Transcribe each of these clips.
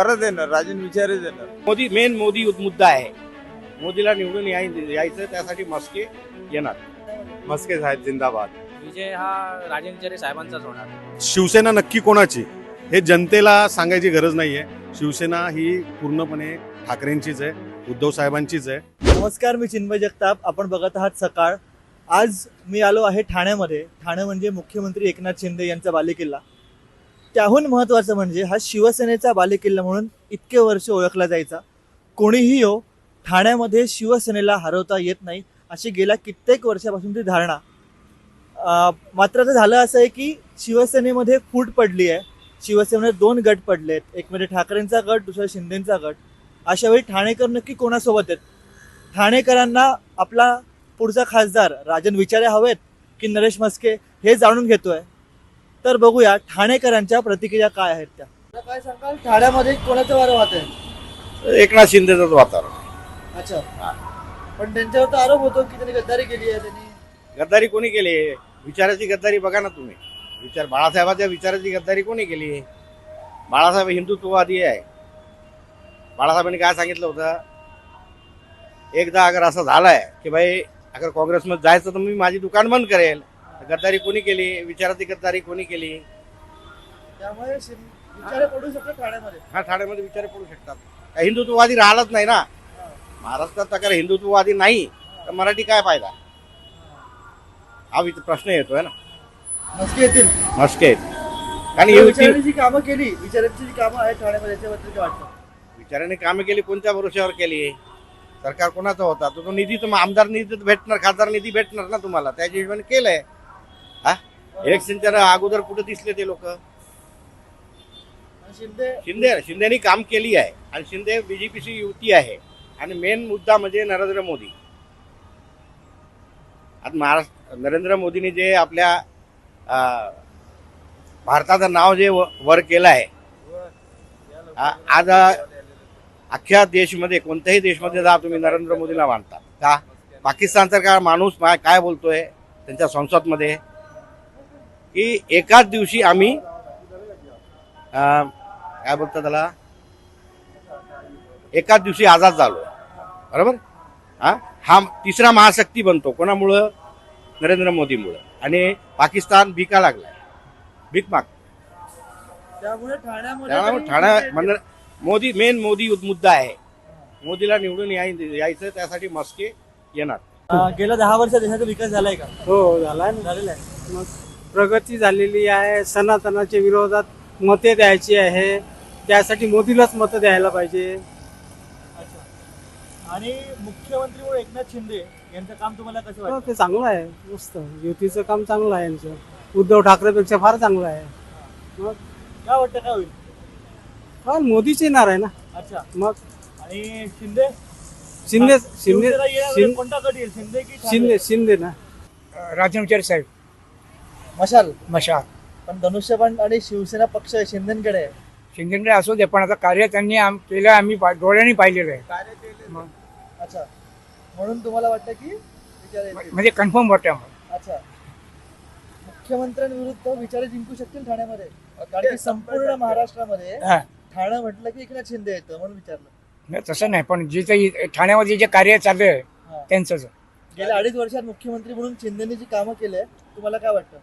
परत येणार राजन विचारच येणार. मोदी मेन मोदी मुद्दा आहे. मोदीला निवडून याय- यायचं त्यासाठी मस्के येणार. मस्के साहेब जिंदाबाद. विजय हा राजन विचारे साहेबांचाच होणार. शिवसेना नक्की कोणाची? हे जनतेला सांगायची गरज नाहीये. शिवसेना ही पूर्णपणे ठाकरेंचीच आहे उद्धव साहेबांचीच आहे. नमस्कार मी चिन्मय जगताप. आपण बघत आहात सकाळ. आज मी आलो आहे ठाण्यामध्ये. ठाणे म्हणजे मुख्यमंत्री एकनाथ शिंदे यांचा बालेकिल्ला. त्याहून महत्त्वाचं म्हणजे हा शिवसेनेचा बालेकिल्ला म्हणून इतके वर्ष ओळखला जायचा. कोणीही हो ठाण्यामध्ये शिवसेनेला हरवता येत नाही अशी गेल्या कित्येक वर्षापासून ती धारणा. मात्र आता झालं असं आहे की शिवसेनेमध्ये फूट पडली आहे. शिवसेनेमध्ये दोन गट पडले आहेत. एक म्हणजे ठाकरेंचा गट दुसरा शिंदेचा गट. अशा वेळी ठाणेकर नक्की कोणासोबत आहेत? ठाणेकरांना आपला पुढचा खासदार राजन विचारे हवेत की नरेश मस्के हे जाणून घेतोय. तर बघूया ठाणेकरांच्या प्रतिक्रिया काय आहेत त्या. काय सांगाल? ठाण्यामध्ये कोणाचं वारं वाहत आहे एकनाथ शिंदेचंच वातावरण अच्छा. पण त्यांच्यावर तर आरोप होतो की त्यांनी गद्दारी केली आहे त्यांनी. गद्दारी कोणी केली? विचाराची गद्दारी बघा ना तुम्ही. विचार बाळासाहेबांच्या विचाराची गद्दारी कोणी केली? बाळासाहेब हिंदुत्ववादी आहे. बाळासाहेबांनी काय सांगितलं होतं? एकदा अगर असं झालंय की भाई अगर काँग्रेसमध्ये जायचं तर मी माझी दुकान बंद करेल. गद्दारी कोणी केली? विचाराची गद्दारी कोणी केली? त्यामुळे विचारे पडू शकतो ठाण्यामध्ये. हा ठाण्यामध्ये विचार पडू शकतात. काय हिंदुत्ववादी राहिलाच नाही ना. महाराष्ट्रात अगर हिंदुत्ववादी नाही तर मराठी काय फायदा? हा विच- प्रश्न येतोय ना. मस्के येतील. मस्के आणि हे विचार विचारांची जी कामं केली विचारांची जी कामं आहेत ठाण्यामध्ये त्याच्याबद्दल काय वाटतं? विचाराने कामे केली कोणत्या भरोश्यावर केली? सरकार कोणाचा होता? तो तो निधी तर आमदार निधी तर भेटणार खासदार निधी भेटणार ना तुम्हाला? त्याच्या हिशोबाने केलंय. हा? इलेक्शनच्या अगोदर कुठे दिसले ते लोक? शिंदे. शिंदे शिंदेनी काम केली आहे. आणि शिंदे बीजेपीची युती आहे. आणि मेन मुद्दा म्हणजे नरेंद्र मोदी. आज महाराष्ट्र नरेंद्र मोदींनी जे आपल्या भारताचं नाव जे वर केलं आहे. आज अख्ख्या देशमध्ये कोणत्याही देशमध्ये जा तुम्ही नरेंद्र मोदीला मानता. का? पाकिस्तानसारखा माणूस मा- काय बोलतोय? त्यांच्या संसदमध्ये. की एकाच दिवशी आम्ही काय बोलतात त्याला? एकाच दिवशी आझाद झालो. बरोबर? हा? हा तिसरा महाशक्ती बनतो. कोणामुळं? नरेंद्र मोदीमुळं. आणि पाकिस्तान भिका लागलाय. भीक माग. त्यामुळे ठाण्यामध्ये म्हणजे मोदी मेन मोदी मुद्दा आहे. मोदीला निवडून याय यायचं त्यासाठी मस्के येणार. गेल्या दहा वर्षात देशाचा विकास झालाय का? हो झाला ना. झालेला आहे. प्रगती झालेली आहे सनातनाच्या विरोधात मते द्यायची आहे. त्यासाठी मोदीलाच मतं द्यायला पाहिजे. अच्छा. आणि मुख्यमंत्री म्हणून एकनाथ शिंदे यांचं काम तुम्हाला कसं हो, वाटतं ते चांगलं आहे. मस्त. युतीचं काम चांगलं आहे यांचं. उद्धव ठाकरेपेक्षा फार चांगलं आहे. मग काय वाटतं काय होईल? फार मोदीच येणार आहे ना. अच्छा. मग? आणि शिंदे? शिंदे शिंदे शिवसेना शिंदे कोणता गट येईल? शिंदे की ठाकरे? शिंदे शिंदे ना. राजन विचारे साहेब. मशाल. मशाल. पण धनुष्यबाण आणि शिवसेना पक्ष आहे शिंदेकडे आहे. शिंदेकडे असू दे पण आता कार्य त्यांनी आम केलं आम्ही पा- डोळ्यांनी पाहिलेलं आहे. अच्छा. म्हणून तुम्हाला वाटतं की विचार येतील. म्हणजे कन्फर्म वाटतं आम्हाला. अच्छा. मुख्यमंत्र्यांविरुद्ध विचार जिंकू शकतील ठाण्यामध्ये? कारण की संपूर्ण महाराष्ट्रामध्ये हा. ठाणं म्हटलं की एकनाथ शिंदे येतं म्हणून विचारलं. नाही, तसं नाही पण जे काही ठाण्यामध्ये जे कार्य चाललंय हा. त्यांचंच गेल्या अडीच वर्षात मुख्यमंत्री म्हणून शिंदेनी जी कामं केली आहे, तुम्हाला काय वाटतं?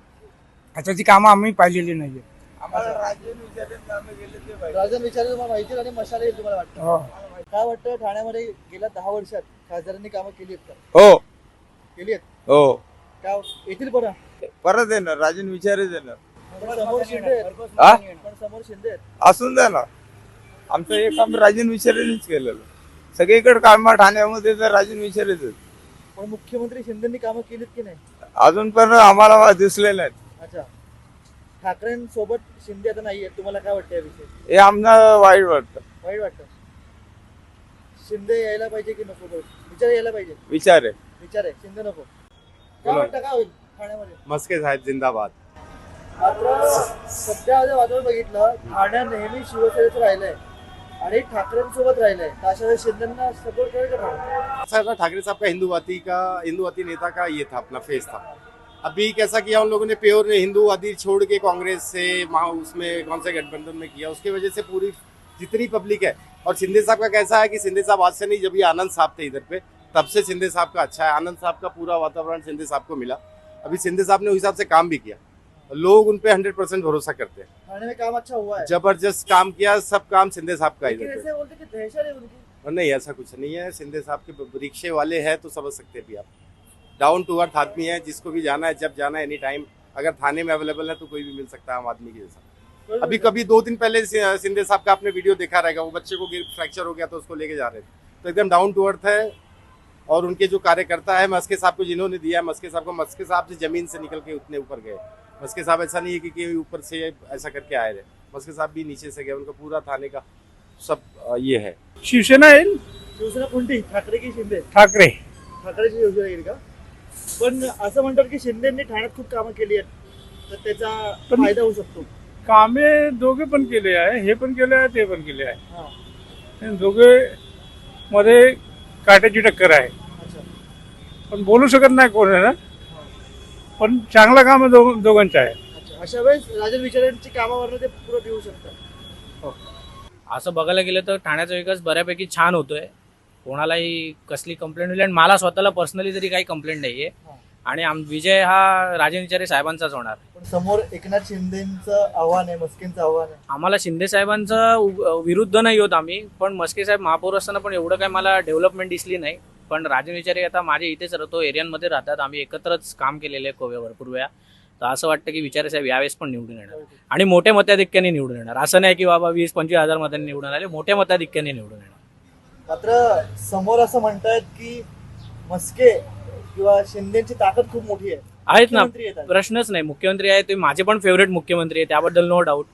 आता ती कामं आम्ही पाहिलेली नाहीये. राजन विचारे तुम्हाला माहिती आहे आणि मशाला येईल तुम्हाला वाटतं. हो. काय वाटतं ठाण्यामध्ये गेल्या दहा वर्षात खासदारांनी कामं केली आहेत का? हो. केली आहेत? हो. काय येतील बरं परत येणार राजन विचारच येणार. पण समोर शिंदे आहेत. हा? पण समोर शिंदे आहेत. असून द्या ना. आमचं हे काम राजन विचारेनेच केलेलं. सगळीकडे काम ठाण्यामध्ये तर राजन विचारेच आहेत. पण मुख्यमंत्री शिंदेनी कामं केलीत की नाही? अजून पण आम्हाला दिसले नाहीत अच्छा. ठाकरेंसोबत शिंदे आता नाहीये तुम्हाला काय वाटतं याविषयी? हे आमना वाईट वाटतं. वाईट वाटतं. शिंदे यायला पाहिजे की नको? विचार यायला पाहिजे. विचार आहे. विचार आहे. शिंदे नको. काय बोला. वाटतं? काय होईल ठाण्यामध्ये? मस्के साहेब जिंदाबाद. मात्र सध्या जर वातावरण बघितलं ठाण्यात नेहमी शिवसेनेचं राहिलंय आणि ठाकरेंसोबत राहिलंय. तर अशा वेळेस शिंदेना सपोर्ट करेल का? ठाणे? था ठाकरे साहब का हिंदूवादी का हिंदूवादी नेता का ये था अपना फेस था अभी कैसा किया उन लोगों ने? प्योर हिंदूवादी छोड़ के कांग्रेस से वहाँ उसमें कौन से गठबंधन में किया? उसकी वजह से पूरी जितनी पब्लिक है। और शिंदे साहब का कैसा है कि शिंदे साहब आज से नहीं जब ये आनंद साहब थे इधर पे तब से शिंदे साहब का अच्छा है। आनंद साहब का पूरा वातावरण शिंदे साहब को मिला। अभी शिंदे साहब ने उस हिसाब से काम भी किया। लोग उन पे हंड्रेड परसेंट भरोसा करते हैं। में काम अच्छा हुआ है? ज़बरदस्त काम किया सब काम शिंदे साहब का इधर पे। बोलते कि है उनकी। नहीं ऐसा कुछ नहीं है। शिंदे साहब के रिक्शे वाले हैं तो समझ सकते भी आप। डाउन टू अर्थ आदमी है जिसको भी जाना है जब जाना है एनी टाइम अगर थाने में अवेलेबल है तो कोई भी मिल सकता है आम आदमी के जैसा अभी कभी दो दिन पहले सि- शिंदे साहब का आपने वीडियो देखा रहेगा वो बच्चे को फ्रैक्चर हो गया तो उसको लेके जा रहे थे। तो एकदम डाउन टू अर्थ है और उनके जो कार्यकर्ता है मस्के साहब को जिन्होंने दिया है मस्के साहब को मस्के साहब से ज़मीन से निकल के उतने ऊपर गए। मस्के साहब ऐसा नहीं है कि, कि ऊपर से ऐसा करके आए रहे। मस्के साहब भी नीचे से गए उनका पूरा थाने का सब ये है। शिवसेना येईल शिवसेना कोणती ठाकरे की शिंदे। ठाकरे। ठाकरेची शिवसेना येईल का पण असं म्हणतात की शिंदेनी ठाण्यात खूप कामं केली आहेत. तर त्याचा पण- फायदा होऊ शकतो. कामे दोघे पण केले आहे. हे पण केले आहे ते पण केले आहे. हा. आणि दोघे मध्ये काट्याची टक्कर आहे. अच्छा. पण बोलू शकत नाही कोण आहे ना? पण चांगलं काम आहे दोघ दोघांचं आहे. अच्छा. अशा वेळेस राजन विचारांची कामावरनं ते पुरं देऊ शकतात. असं बघायला गेलं तर ठाण्याचा विकास बऱ्यापैकी छान होतोय. कोणालाही कसली कंप्लेंट नाही आणि मला स्वतःला पर्सनली तरी काही कंप्लेंट नाहीये. हा. आणि आम विजय हा राजन विचारे साहेबांचाच होणार. पण समोर एकनाथ शिंदेचं आव्हान आहे मस्केंचं आव्हान आहे. आम्हाला शिंदे साहेबांचा उ- विरुद्ध नाही होत आम्ही पण मस्के साहेब महापौर असताना पण एवढं काय मला डेव्हलपमेंट दिसली नाही. पण राजन विचारे आता माझ्या इथेच राहतो एरियांमध्ये राहतात. आम्ही एकत्रच काम केलेले आहे कोव्या भरपूर वेळा तर असं वाटतं की विचारे साहेब यावेळेस पण निवडून येणार. आणि मोठ्या मताधिक्याने निवडून येणार. असं नाही की बाबा वीस पंचवीस हजार मतांनी निवडून आले मोठ्या मताधिक्याने निवडून येणार. मात्र समोर असं म्हणतायत की मस्के किंवा शिंदेची ताकद खूप मोठी आहे. आहेत ना. मुख्यमंत्री आहेत आज. प्रश्नच नाही. मुख्यमंत्री आहे ते माझे पण फेवरेट मुख्यमंत्री आहे त्याबद्दल नो डाऊट.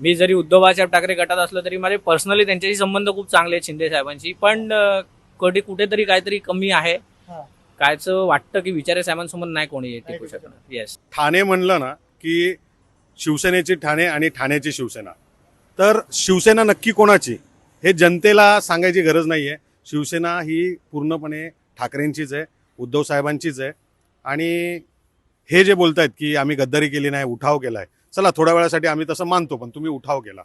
मी जरी उद्धव बाळासाहेब ठाकरे गटात असलो तरी माझे पर्सनली त्यांच्याशी संबंध खूप चांगले आहेत शिंदे साहेबांशी. पण अं, कधी कुठेतरी काहीतरी कमी आहे. हा. कायचं वाटतं की विचारे साहेबांसोबत नाही कोणी टिकू टिकू शकणार. येस ठाणे म्हणलं ना की शिवसेनेची ठाणे आणि ठाण्याची शिवसेना. तर शिवसेना नक्की कोणाची? हे जनतेला सांगायची गरज नाही आहे शिवसेना ही पूर्णपणे ठाकरेंचीच आहे. उद्धव साहेबांचीच आहे. आणि हे जे बोलत आहेत की आम्ही गद्दारी केली नाही उठाव केला आहे चला थोड्या वेळासाठी आम्ही तसं मानतो पण तुम्ही उठाव केला.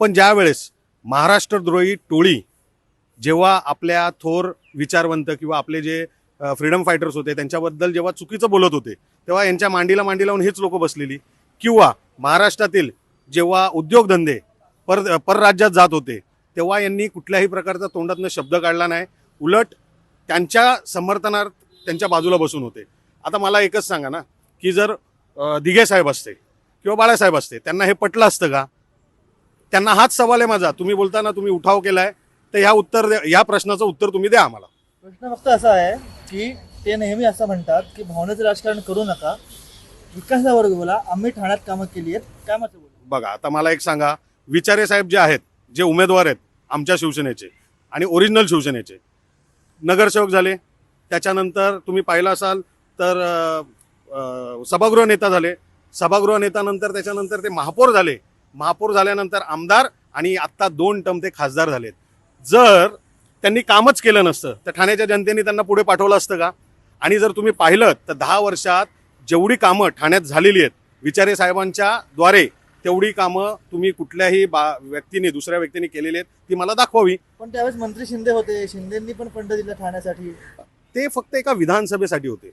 पण ज्या वेळेस महाराष्ट्रद्रोही टोळी जेव्हा आपल्या थोर विचारवंत किंवा आपले जे फ्रीडम फायटर्स होते त्यांच्याबद्दल जेव्हा चुकीचं बोलत होते तेव्हा यांच्या मांडीला मांडी लावून हेच लोक बसलेली. किंवा महाराष्ट्रातील जेव्हा उद्योगधंदे पर परराज्यात जात होते तेव्हा यांनी कुठल्याही प्रकारचा तोंडातनं शब्द काढला नाही. उलट त्यांच्या समर्थनार्थ त्यांच्या बाजूला बसून होते. आता मला एकच सांगा ना की जर दिघे साहेब असते किंवा बाळासाहेब असते त्यांना हे पटलं असतं का? त्यांना हाच सवाल आहे माझा. तुम्ही बोलताना तुम्ही उठाव केलाय तर ह्या उत्तर या प्रश्नाचं उत्तर तुम्ही द्या आम्हाला. प्रश्न फक्त असा आहे की ते नेहमी असं म्हणतात की भावनेचं राजकारण करू नका. विकासावर बोला आम्ही ठाण्यात कामं केली आहेत कामाचं बोला. बघा आता मला एक सांगा विचारे साहेब जे आहेत जे उमेदवार आहेत आमच्या शिवसेनेचे आणि ओरिजिनल शिवसेनेचे नगरसेवक झाले त्याच्यानंतर तुम्ही पाहिलं असाल तर सभागृह नेता झाले. सभागृह नेत्यानंतर त्याच्यानंतर ते महापौर झाले. महापौर झाल्यानंतर आमदार आणि आत्ता दोन टर्म ते खासदार झालेत. जर त्यांनी कामच केलं नसतं तर ठाण्याच्या जनतेने त्यांना पुढे पाठवलं असतं का? आणि जर तुम्ही पाहिलं तर दहा वर्षात जेवढी कामं ठाण्यात झालेली आहेत विचारे साहेबांच्या द्वारे तेवढी कामं तुम्ही कुठल्याही बा व्यक्तीने दुसऱ्या व्यक्तीने केलेली आहेत ती मला दाखवावी. पण त्यावेळेस मंत्री शिंदे होते. शिंदेंनी पण फंड दिला ठाण्यासाठी. ते फक्त एका विधानसभेसाठी होते.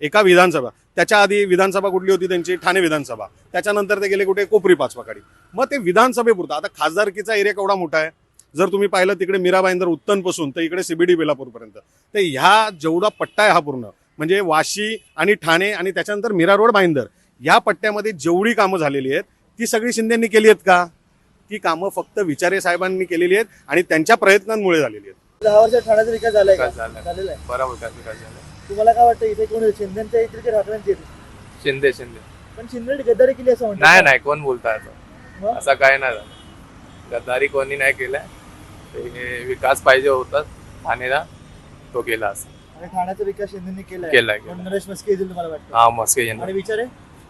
एका विधानसभा. त्याच्या आधी विधानसभा कुठली होती त्यांची? ठाणे विधानसभा. त्याच्यानंतर ते गेले कुठे? कोपरी पाचवाकाडी मग ते विधानसभेपुरतं. आता खासदारकीचा एरिया केवढा मोठा आहे? जर तुम्ही पाहिलं तिकडे मीरा भाईंदर उत्तनपासून तर इकडे सीबीडी बेलापूरपर्यंत. तर ह्या जेवढा पट्टा आहे हा पूर्ण. म्हणजे वाशी आणि ठाणे आणि त्याच्यानंतर मीरा रोड भाईंदर. या पट्ट्यामध्ये जेवढी कामं झालेली आहेत ती सगळी शिंदेंनी केली आहेत का? ती कामं फक्त विचारे साहेबांनी केलेली आहेत आणि त्यांच्या प्रयत्नांमुळे झालेली आहेत. दहा वर्षात ठाण्याचा विकास झालाय का. झालेला आहे. बरा विकास विकास झाला तुम्हाला काय वाटतं इथे कोण शिंदेच्या येतील की ठाकरेंचे शिंदे शिंदे. पण शिंदे गद्दारी केली असं म्हणतात. नाही नाही कोण बोलताय असं मग? असं काय नाही झालं. गद्दारी कोणी नाही केलाय. ते विकास पाहिजे होता ठाणेला तो केला असं. आणि ठाण्याचा विकास शिंदेनी केलाय. केलाय पण केलाय. नरेश मस्के येतील तुम्हाला वाटतं. हा येणार. आणि विचारे?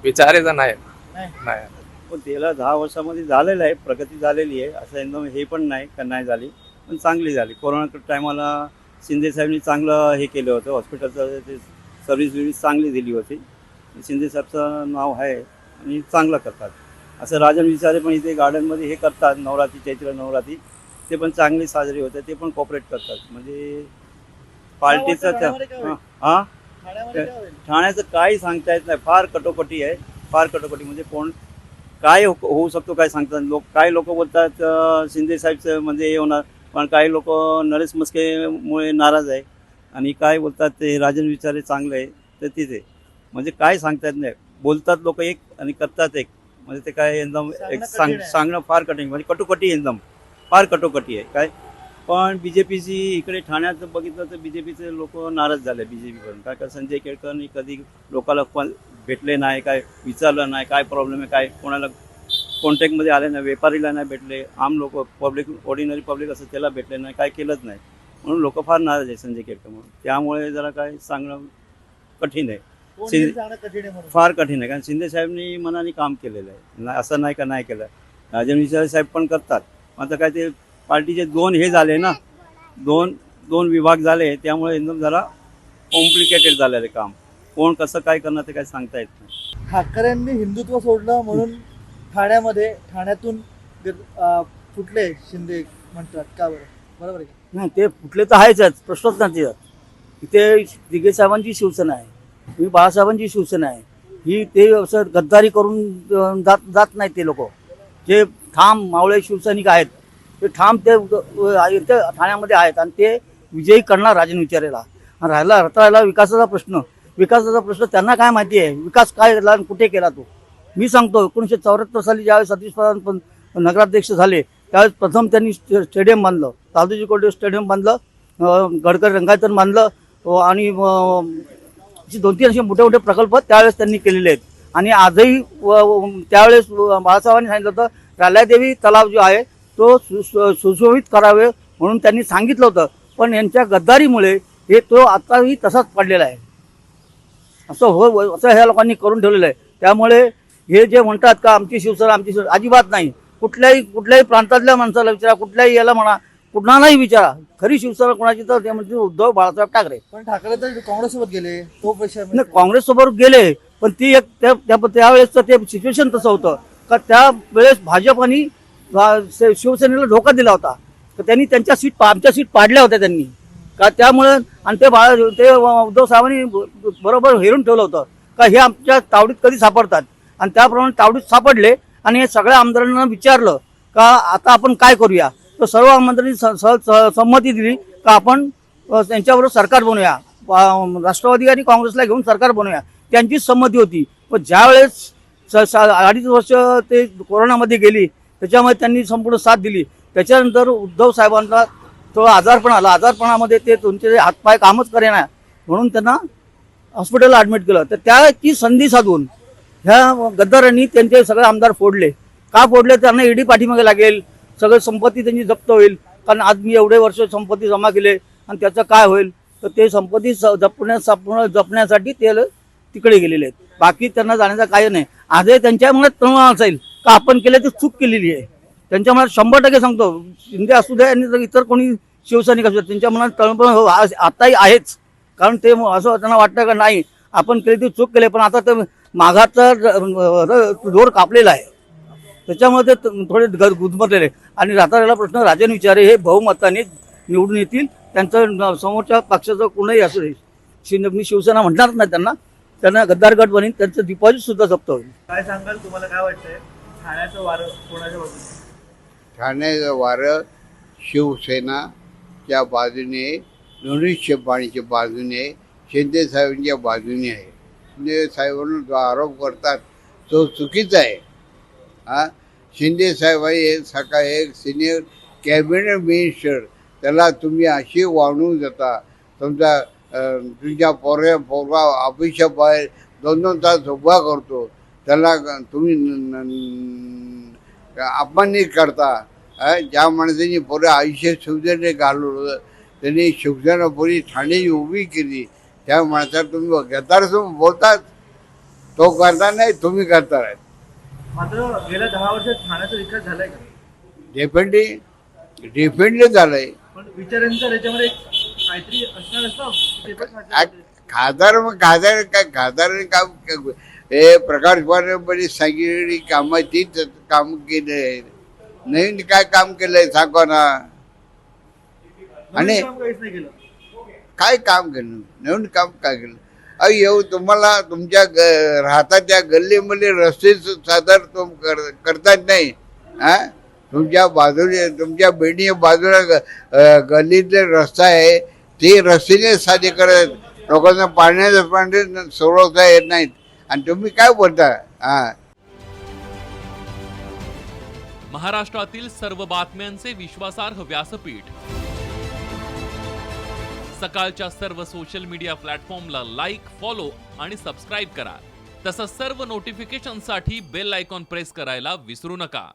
विचारायचं नाही. नाही. नाही. पण त्याला दहा वर्षामध्ये झालेलं आहे प्रगती झालेली आहे असं एकदम हे पण नाही का नाही झाली पण चांगली झाली. कोरोना टायमाला शिंदे साहेबांनी चांगलं हे केलं होतं हॉस्पिटलचं ते सर्व्हिस बिर्व्हिस चांगली दिली होती. शिंदे साहेबचं नाव आहे आणि चांगलं करतात. असं राजन विचारे पण इथे गार्डनमध्ये हे करतात नवरात्री चैत्र नवरात्री. ते पण चांगली साजरी होते ते पण कॉपरेट करतात. म्हणजे पार्टीचं त्या? हां? ठाण्याचं काही सांगता येत नाही. फार कटोकटी आहे फार कटोकटी. म्हणजे कोण काय हो- होऊ शकतो काय सांगतात लोक काही लोक बोलतात अं, शिंदे साहेबचं म्हणजे हे होणार पण काही लोक नरेश मस्केमुळे नाराज आहे. आणि काय बोलतात ते राजन विचारे चांगलं आहे तर तिथे म्हणजे काय सांगता येत नाही बोलतात लोक एक आणि करतात एक. म्हणजे ते काय एकदम सांगणं एक सांग. सांगणं फार कठीण म्हणजे कटोकटी एकदम फार कटोकटी आहे. काय पण बी जे पीची इकडे ठाण्यात बघितलं तर बी जे पीचे लोक नाराज झाले बी जे पीकडून काय का संजय केळकरनी कधी लोकांना पण भेटले नाही काय विचारलं नाही काय प्रॉब्लेम आहे काय कोणाला कॉन्टॅक्टमध्ये आले नाही व्यापारीला नाही भेटले आम लोक पब्लिक ऑर्डिनरी पब्लिक असं त्याला भेटले नाही काय केलंच नाही. म्हणून लोक फार नाराज आहे संजय केळकर म्हणून. त्यामुळे जरा काय सांगणं कठीण आहे. कोण शिंदे-. फार कठीण आहे. कारण शिंदे साहेबांनी मनाने काम केलेलं आहे. असं नाही का नाही केलं. राजन विचारे साहेब पण करतात. आता काय ते पार्टीचे दोन हे झाले ना दोन दोन विभाग झाले त्यामुळे एकदम जरा कॉम्प्लिकेटेड झालेलं आहे काम. कोण कसं काय करणार ते काय सांगता येत नाही. ठाकरेंनी हिंदुत्व सोडलं म्हणून ठाण्यामध्ये ठाण्यातून फुटले शिंदे म्हणतात. का बरं? बरोबर आहे? नाही ते फुटले तर आहेच प्रश्नच नाही तिथं. इथे दिघे साहेबांची शिवसेना आहे ही बाळासाहेबांची शिवसेना आहे. ही ते असं गद्दारी करून जात जात नाहीत ते लोक. जे ठाम मावळे शिवसैनिक आहेत ते ठाम ते इथे ठाण्यामध्ये आहेत आणि ते विजयी करणार राजन विचारेला. राहिला राहिला विकासाचा प्रश्न. विकासाचा प्रश्न त्यांना काय माहिती आहे? विकास काय केला आणि कुठे केला तो? मी सांगतो एकोणीसशे चौऱ्याहत्तर साली ज्यावेळेस सतीश पवार नगराध्यक्ष झाले त्यावेळेस प्रथम त्यांनी स्टे- स्टेडियम बांधलं. तालुजी कोल्डे स्टेडियम बांधलं गडकरी रंगायतन बांधलं आणि दोन तीन असे मोठे मोठे प्रकल्प त्यावेळेस त्यांनी केलेले आहेत. आणि आजही व- त्यावेळेस बाळासाहेबांनी सांगितलं होतं राल्यादेवी तलाव जो आहे तो सुशोभित करावे म्हणून त्यांनी सांगितलं होतं. पण यांच्या गद्दारीमुळे हे तो आताही तसाच पडलेला आहे. असं हो असं ह्या लोकांनी करून ठेवलेलं आहे. त्यामुळे हे जे म्हणतात का आमची शिवसेना आमची शिवसेना अजिबात नाही. कुठल्याही कुठल्याही प्रांतातल्या माणसाला विचारा कुठल्याही याला म्हणा कुणालाही विचारा. खरी शिवसेना कोणाची तर ते म्हणजे उद्धव बाळासाहेब ठाकरे. पण ठाकरे तर काँग्रेससोबत गेले. तो नाही काँग्रेससोबत गेले पण ती एक त्या त्या- त्यावेळेसचं ते सिच्युएशन तसं होतं. का त्यावेळेस भाजप आणि अं, शि- शिवसेनेला धोका दिला होता. तर त्यांनी त्यांच्या सीट पा- आमच्या सीट पाडल्या होत्या त्यांनी. का त्यामुळे आणि ते बाळा ते उद्धव साहेबांनी बरोबर हेरून ठेवलं होतं. का हे आमच्या तावडीत कधी सापडतात? आणि त्याप्रमाणे तावडीत सापडले आणि हे सगळ्या आमदारांना विचारलं का आता आपण काय करूया? तर सर्व आमदारांनी स- स- संमती दिली का आपण त्यांच्याबरोबर सरकार बनवूया राष्ट्रवादी आणि काँग्रेसला घेऊन सरकार बनवूया त्यांचीच संमती होती. पण ज्यावेळेस स- अडीच वर्ष ते कोरोनामध्ये गेली त्याच्यामुळे त्यांनी संपूर्ण साथ दिली. त्याच्यानंतर उद्धव साहेबांना तो आजारपण आला. आजारपणामध्ये ते तुमचे हातपाय कामच करेना म्हणून त्यांना हॉस्पिटलला ॲडमिट केलं. तर त्याची संधी साधून ह्या गद्दारांनी त्यांचे सगळे आमदार फोडले. का फोडले? त्यांना ईडी पाठीमागे लागेल. सगळं संपत्ती त्यांची जप्त होईल. कारण आज मी एवढे वर्ष संपत्ती जमा केले आणि त्याचं काय होईल? तर ते संपत्ती स- जपण्या जपण्यासाठी ते ल- तिकडे गेलेले आहेत. बाकी त्यांना जाण्याचं काय नाही. आजही त्यांच्या मनात तणाव असेल का आपण केलं ती चूक केलेली आहे. त्यांच्या मनात शंभर टक्के सांगतो शिंदे असू द्या आणि इतर कोणी शिवसैनिक असू द्या त्यांच्या मनात तळमळ हो आताही आहेच. कारण ते असं त्यांना वाटतं का नाही आपण केली ती चूक केली पण आता ते माघाचा जोर कापलेला आहे. त्याच्यामध्ये ते थोडे गुदमरलेले आणि राहता प्रश्न राजन विचारे हे बहुमताने निवडून येतील. त्यांचं समोरच्या पक्षाचं कोणही असू दे शिंदे मी शिवसेना म्हणणार नाही त्यांना. त्यांना गद्दार गट बनेल त्यांचं डिपॉझिट सुद्धा जप्त होईल. काय सांगाल? तुम्हाला काय वाटतंय? ठाण्याचं वारं कोणाच्या बाजूने? ठाण्याचं वारं शिवसेनाच्या बाजूने दोन्ही शेपाणीच्या बाजूने शिंदे साहेबांच्या बाजूने आहे. शिंदे साहेबांना जो आरोप करतात तो चुकीचा आहे. हा? शिंदे साहेब हे सकाळी एक सिनियर कॅबिनेट मिनिस्टर त्याला तुम्ही अशी वाढवून देता तुमचा तुमच्या पोऱ्या पोरगा ऑफिसच्या बाहेर दोन दोन तास उभा करतो. त्याला तुम्ही अपमानित करता. ज्या माणसाने पुरे आयुष्य शिवसेने घालवलं त्यांनी शिवसेना पुरी ठाणे उभी केली त्या माणसाला तुम्ही समोर बोलतात. तो करता नाही तुम्ही करताय मात्र गेल्या दहा वर्षात ठाण्याचा विकास झालाय का? डिपेंडली डिपेंडली झालंय. पण विचारांचा त्याच्यामध्ये काहीतरी असणार असतं खासदार मग खासदार काय खासदार काम हे प्रकाश पाटील सांगितलेली कामं तीच काम केले. नवीन काय काम केलंय सांगा ना. आणि काय काम केलं? नवीन काम काय केलं? अहो येऊ तुम्हाला तुमच्या ग राहता त्या गल्लीमध्ये रस्ते सादर तुम कर करतात नाही. हा तुमच्या बाजूने तुमच्या बिल्डिंग बाजूला अं, गल्लीतले रस्ता आहे. ते रस्त्याने साधे करत लोकांना पाण्याचं पाणी सोडवता येत नाहीत. आणि तुम्ही काय बोलता? हा. महाराष्ट्रातील सर्व बातम्यांचे विश्वासार्ह व्यासपीठ. सकाळच्या सर्व सोशल मीडिया प्लॅटफॉर्मला लाईक फॉलो आणि सबस्क्राईब करा. तसंच सर्व नोटिफिकेशनसाठी बेल आयकॉन प्रेस करायला विसरू नका.